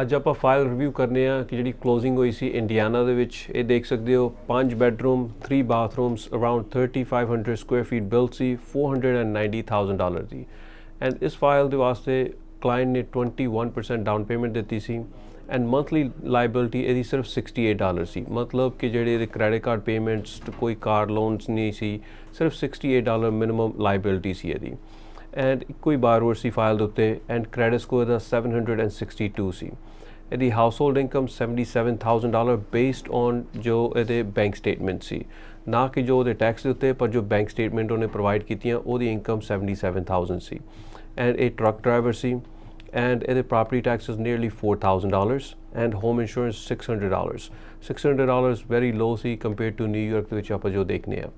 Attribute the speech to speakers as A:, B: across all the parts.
A: ਅੱਜ ਆਪਾਂ file review ਕਰਨੇ ਆ ਕਿ ਜਿਹੜੀ ਕਲੋਜ਼ਿੰਗ ਹੋਈ ਸੀ ਇੰਡੀਆਨਾ ਦੇ ਵਿੱਚ। ਇਹ ਦੇਖ ਸਕਦੇ ਹੋ 5 bedroom 3 bathrooms around 3500 square feet built ਸੀ 490000 ਡਾਲਰ ਦੀ। ਐਂਡ ਇਸ ਫਾਈਲ ਦੇ ਵਾਸਤੇ ਕਲਾਇੰਟ ਨੇ 21% ਡਾਊਨ ਪੇਮੈਂਟ ਦਿੱਤੀ ਸੀ। ਐਂਡ ਮੰਥਲੀ ਲਾਇਬਿਲਿਟੀ ਇਹਦੀ ਸਿਰਫ 68 ਡਾਲਰ ਸੀ। ਮਤਲਬ ਕਿ ਜਿਹੜੇ ਇਹਦੇ ਕ੍ਰੈਡਿਟ ਕਾਰਡ ਪੇਮੈਂਟਸ ਕੋਈ ਕਾਰ ਲੋਨਸ ਨਹੀਂ ਸੀ, ਸਿਰਫ 68 ਡਾਲਰ ਮਿਨੀਮਮ ਲਾਇਬਿਲਿਟੀ ਸੀ ਇਹਦੀ। ਐਂਡ ਇੱਕੋ ਹੀ ਬਾਰੋਰ ਸੀ ਫਾਈਲ ਦੇ ਉੱਤੇ ਐਂਡ ਕ੍ਰੈਡਿਟ ਸਕੋਰ ਦਾ 762 ਸੀ। ਇਹਦੀ household income 77000 dollar based on ਜੋ ਇਹਦੇ ਬੈਂਕ ਸਟੇਟਮੈਂਟ ਸੀ। ਨਾ ਕਿ ਜੋ ਉਹਦੇ ਟੈਕਸ ਦੇ ਉੱਤੇ ਪਰ ਜੋ ਬੈਂਕ ਸਟੇਟਮੈਂਟ ਉਹਨੇ ਪ੍ਰੋਵਾਈਡ ਕੀਤੀਆਂ ਉਹਦੀ ਇਨਕਮ 77000 ਸੀ। ਐਂਡ ਇਹ ਟਰੱਕ ਡਰਾਈਵਰ ਸੀ। And the property tax is nearly $4,000 and home insurance $600. $600 very low ਸੀ compared ਟੂ New ਦੇ ਵਿੱਚ ਆਪਾਂ ਜੋ ਦੇਖਨੇ ਆ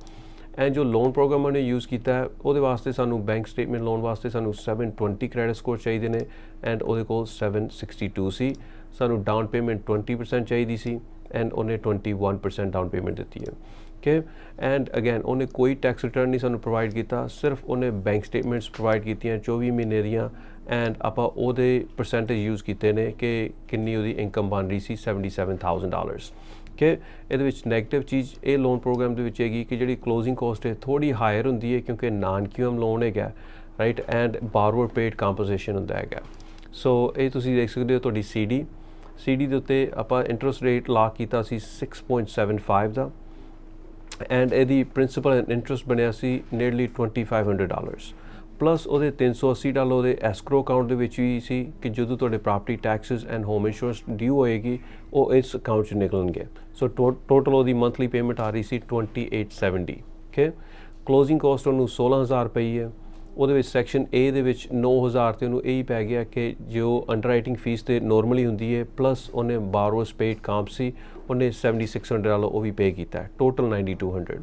A: ਐਂਡ ਜੋ ਲੋਨ ਪ੍ਰੋਗਰਾਮ ਉਹਨੇ ਯੂਜ਼ ਕੀਤਾ ਹੈ, ਉਹਦੇ ਵਾਸਤੇ ਸਾਨੂੰ ਬੈਂਕ ਸਟੇਟਮੈਂਟ ਲੋਨ ਵਾਸਤੇ ਸਾਨੂੰ 720 ਕ੍ਰੈਡਿਟ ਸਕੋਰ ਚਾਹੀਦੇ ਨੇ ਐਂਡ ਉਹਦੇ ਕੋਲ 762 ਸੀ ਸਾਨੂੰ ਡਾਊਨ ਪੇਮੈਂਟ 20% ਚਾਹੀਦੀ ਸੀ ਐਂਡ ਉਹਨੇ 21% ਡਾਊਨ ਪੇਮੈਂਟ ਦਿੱਤੀ ਹੈ ਓਕੇ ਐਂਡ ਅਗੇਨ ਉਹਨੇ ਕੋਈ ਟੈਕਸ ਰਿਟਰਨ ਨਹੀਂ ਸਾਨੂੰ ਪ੍ਰੋਵਾਈਡ ਕੀਤਾ, ਸਿਰਫ ਉਹਨੇ ਬੈਂਕ ਸਟੇਟਮੈਂਟਸ ਪ੍ਰੋਵਾਈਡ ਕੀਤੀਆਂ 24 ਮਹੀਨੇ ਦੀਆਂ ਐਂਡ ਆਪਾਂ ਉਹਦੇ ਪਰਸੈਂਟੇਜ ਯੂਜ਼ ਕੀਤੇ ਨੇ ਕਿ ਕਿੰਨੀ ਉਹਦੀ ਇਨਕਮ ਬਣ ਰਹੀ ਸੀ 77000 ਡਾਲਰਸ ਕਿ ਇਹਦੇ ਵਿੱਚ 네ਗੇਟਿਵ ਚੀਜ਼ ਇਹ ਲੋਨ ਪ੍ਰੋਗਰਾਮ ਦੇ ਵਿੱਚ ਹੈਗੀ ਕਿ ਜਿਹੜੀ ਕਲੋਜ਼ਿੰਗ ਕਾਸਟ ਹੈ ਥੋੜੀ ਹਾਇਰ ਹੁੰਦੀ ਹੈ ਕਿਉਂਕਿ ਨਾਨ ਕਿਊਐਮ ਲੋਨ ਹੈਗਾ right and borrower paid compensation ਹੁੰਦਾ ਹੈਗਾ। ਸੋ ਇਹ ਤੁਸੀਂ ਦੇਖ ਸਕਦੇ ਹੋ ਤੁਹਾਡੀ ਸੀਡੀ ਸੀਡੀ ਦੇ ਉੱਤੇ ਆਪਾਂ ਇੰਟਰਸਟ ਰੇਟ ਲਾ ਕੀਤਾ ਸੀ 6.75 ਦਾ। ਐਂਡ ਇਹਦੀ ਪ੍ਰਿੰਸੀਪਲ ਐਂਡ ਇੰਟਰਸਟ ਬਣਿਆ ਸੀ ਨੀਅਰਲੀ 2500 ਡਾਲਰਸ ਪਲੱਸ ਉਹਦੇ 380 ਡਾਲਰ ਉਹਦੇ ਐਸਕਰੋ ਅਕਾਊਂਟ ਦੇ ਵਿੱਚ ਵੀ ਸੀ ਕਿ ਜਦੋਂ ਤੁਹਾਡੇ property taxes and home insurance due ਹੋਏਗੀ, ਉਹ ਇਸ ਅਕਾਊਂਟ 'ਚ ਨਿਕਲਣਗੇ। ਸੋ ਟੋਟਲ ਉਹਦੀ ਮੰਥਲੀ ਪੇਮੈਂਟ ਆ ਰਹੀ ਸੀ 2870 ਓਕੇ ਕਲੋਜ਼ਿੰਗ ਕਾਸਟ ਉਹਨੂੰ 16000 ਪਈ ਹੈ। ਉਹਦੇ ਵਿੱਚ ਸੈਕਸ਼ਨ A ਦੇ ਵਿੱਚ 9000 ਤੇ ਉਹਨੂੰ ਇਹ ਹੀ ਪੈ ਗਿਆ ਕਿ ਜੋ ਅੰਡਰਰਾਈਟਿੰਗ ਫੀਸ ਤੇ ਨਾਰਮਲੀ ਹੁੰਦੀ ਹੈ ਪਲੱਸ ਉਹਨੇ ਬਾਰੋਸ ਪੇਡ ਕਾਂਪ ਸੀ ਉਹਨੇ 7600 ਡਾਲਰ ਉਹ ਵੀ ਪੇ ਕੀਤਾ ਟੋਟਲ 9200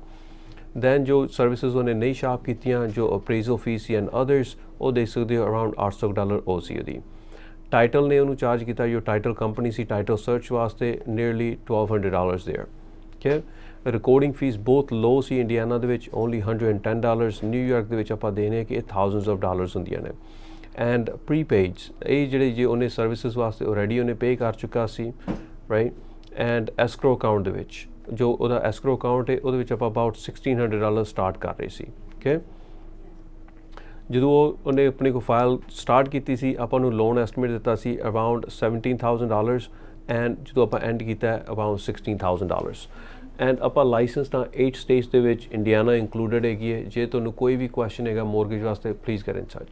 A: ਦੈਨ ਜੋ ਸਰਵਿਸਿਜ਼ ਉਹਨੇ ਨਹੀਂ ਸ਼ਾਪ ਕੀਤੀਆਂ ਜੋ ਅਪਰੇਜ਼ਲ ਫੀਸ ਐਂਡ ਅਦਰਸ ਉਹ ਦੇ ਸਕਦੇ ਹੋ ਅਰਾਊਂਡ 800 ਡਾਲਰ ਉਹ ਸੀ ਉਹਦੀ ਟਾਈਟਲ ਨੇ ਉਹਨੂੰ ਚਾਰਜ ਕੀਤਾ ਜੋ ਟਾਈਟਲ ਕੰਪਨੀ ਸੀ ਟਾਈਟਲ ਸਰਚ ਵਾਸਤੇ nearly 1200 dollars there okay recording fees ਬਹੁਤ ਲੋ ਸੀ ਇੰਡੀਆਨਾ ਦੇ ਵਿੱਚ ਓਨਲੀ 110 ਡਾਲਰਸ ਨਿਊਯਾਰਕ ਦੇ ਵਿੱਚ ਆਪਾਂ ਦੇਨੇ ਕਿ ਇਹ ਥਾਊਜ਼ੈਂਡਸ ਆਫ ਡਾਲਰਸ ਹੁੰਦੀਆਂ ਨੇ। ਐਂਡ ਪ੍ਰੀਪੇਡਸ ਇਹ ਜਿਹੜੇ ਜੇ ਉਹਨੇ ਸਰਵਿਸਿਜ਼ ਵਾਸਤੇ ਆਲਰੇਡੀ ਉਹਨੇ ਪੇ ਕਰ ਚੁੱਕਾ ਸੀ ਰਾਈਟ ਐਂਡ ਐਸਕਰੋ ਅਕਾਊਂਟ ਦੇ ਵਿੱਚ, ਜੋ ਉਹਦਾ ਐਸਕਰੋ ਅਕਾਊਂਟ ਹੈ, ਉਹਦੇ ਵਿੱਚ ਆਪਾਂ ਅਬਾਊਟ 1600 ਡਾਲਰ ਸਟਾਰਟ ਕਰ ਰਹੇ ਸੀ ਓਕੇ ਜਦੋਂ ਉਹ ਉਹਨੇ ਆਪਣੀ ਕੋ ਫਾਈਲ ਸਟਾਰਟ ਕੀਤੀ ਸੀ, ਆਪਾਂ ਨੂੰ ਲੋਨ ਐਸਟੀਮੇਟ ਦਿੱਤਾ ਸੀ ਅਰਾਊਂਡ 17000 ਡਾਲਰਸ ਐਂਡ ਜਦੋਂ ਆਪਾਂ ਐਂਡ ਕੀਤਾ ਅਬਾਊਟ 16000 ਡਾਲਰਸ ਐਂਡ ਆਪਾਂ ਲਾਇਸੈਂਸ ਤਾਂ 8 ਸਟੇਟਸ ਦੇ ਵਿੱਚ ਇੰਡੀਆਨਾ ਇਨਕਲੂਡਡ ਹੈਗੀ ਹੈ। ਜੇ ਤੁਹਾਨੂੰ ਕੋਈ ਵੀ ਕੁਐਸਚਨ ਹੈਗਾ ਮੋਰਗੇਜ ਵਾਸਤੇ ਪਲੀਜ਼ ਗੈਟ ਇਨ ਟੱਚ